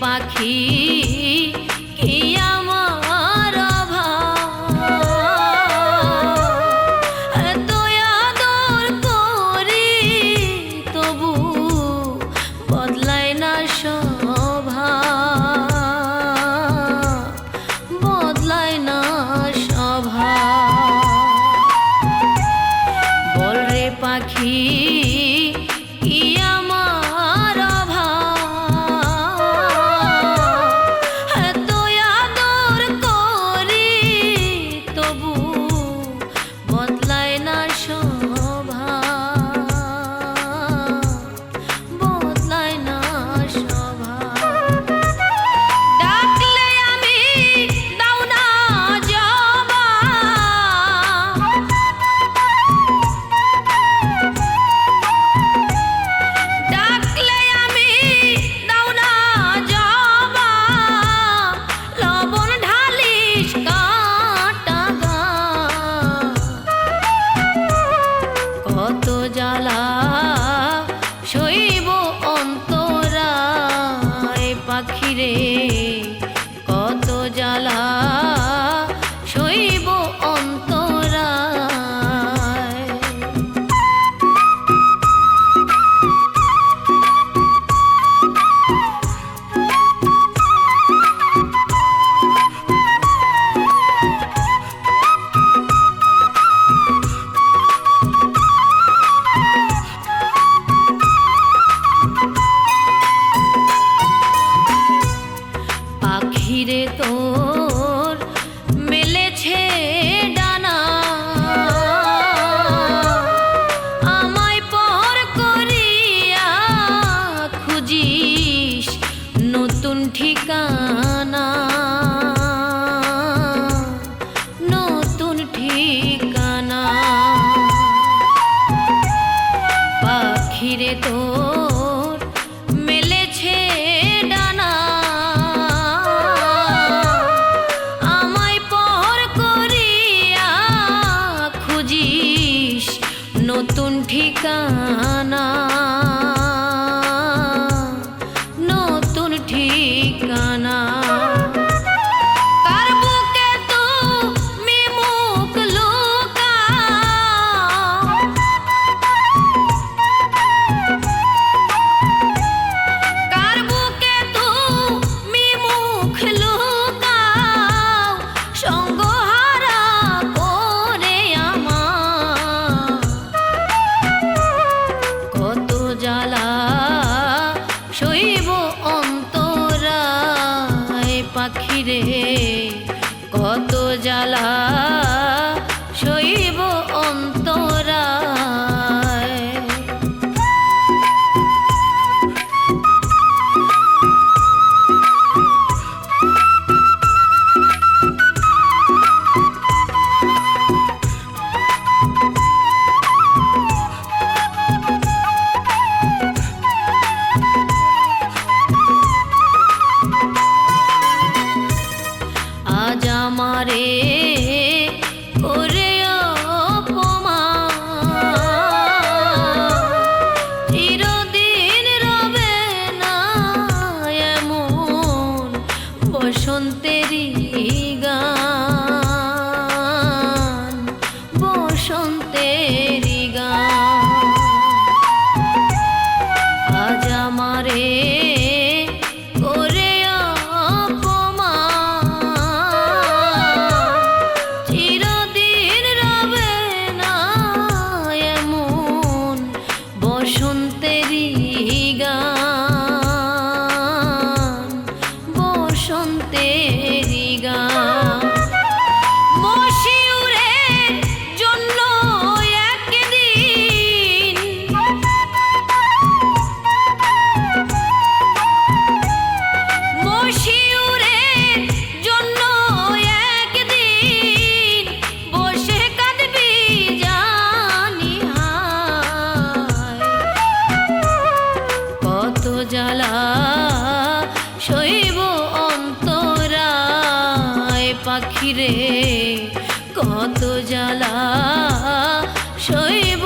পাখি কি আমার দূর করি তবু বদলায় না স্বভা বদলায় না স্বভা বল রে পাখি পাখিরে তোর মেলেছে ডানা। আমায় পর খুঁজিস নতুন ঠিকানা। পাখি কত জ্বালা কত জ্বালা শৈব